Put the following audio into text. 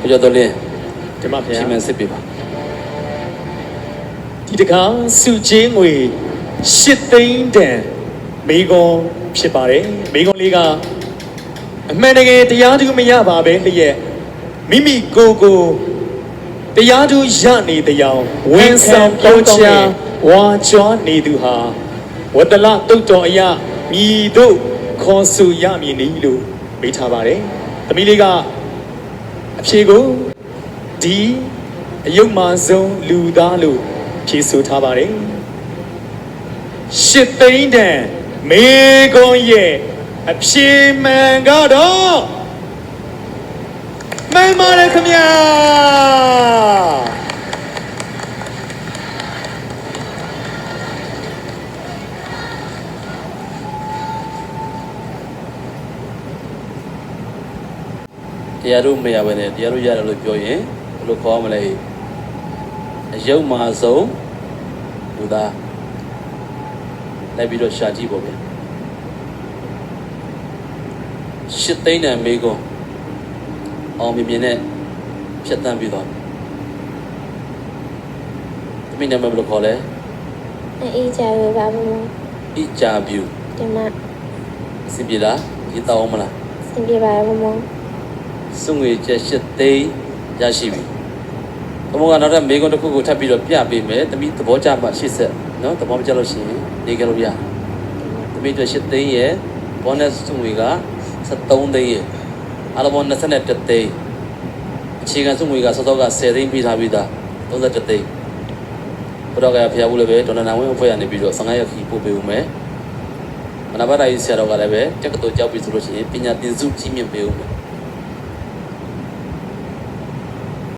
ကိုကျော်တော်လင်းဒီမှာဗျာရှင်းမစစ်ပြပါဒီတခါစုချင်းငွေရှစ်သိန်းတန်မိကွန်ဖြစ်ပါတယ်မိကွန်လေးကအမှန်တကယ်တရားသူမရပါပဲလျက်မိမိကိုယ်ကိုတရားသူရနေတရားဝန်ဆောင်ပြောချာဝါကြွားနေသူဟာဝတ္တလတုတ်တော်အရာမြည်တို့ခေါ်ဆိုရမည်နီလို့မိထားပါတယ်သမီးလေးက အဖြေကိုဒီအယုတ်မာဆုံးလူသားလို့ဖြေဆိုထားပါတယ်ရှစ်သိန်းတန်မေကွန်ရဲ့အဖြေမှန်ကတော့မှန်ပါတယ်ခင်ဗျာ တရားတို့မရဘဲနဲ့တရားတို့ရတယ်လို့ပြောရင်ဘယ်လိုခေါ်မလဲအယုံမာဆုံးလူသားလိုက်ပြီးတော့ရှာကြည့်ပေါ့ဗျာရှစ်သိန်းတန်မေကွန်အောင်မြင်မြင်နဲ့ဖြတ်တန်းပြီးတော့သမီးနာမည်ဘယ်လိုခေါ်လဲအေးကြရပါဘူးဣဂျာဗျူဒီမှာအစီပြေလားရေးတောင်းမလားစင်ပြပါရဘူးမ စွငွေချက်ရှစ်သိန်းရရှိပြီဘုံကနောက်ထပ်မေကွန်တစ်ခုကိုထပ်ပြီးတော့ပြပေးမယ်သမီးသဘောကျမှရှစ်ဆက်နော်သဘောမကျလို့ရှိရင်နေကြလို့ရသမီးတို့ရှစ်သိန်းရဲ့ဘောနက်စွငွေက73သိန်းရဲ့အားလုံးပေါင်း21သိန်းအခြေခံစွငွေကစောစောက10သိန်းပြီးထားပြီးသား31သိန်းဘုရားကဖျားဘူးလည်းပဲဒေါ်လာနာဝင်းအဖွဲ့ကနေပြီးတော့15ရက်ခီပို့ပေးဦးမယ်မနာပါတိုင်းဆရာတော်ကလည်းပဲတက္ကသိုလ်ကြောက်ပြီဆိုလို့ရှိရင်ပညာသင်စုကြီးမြင့်ပေးဦးမယ်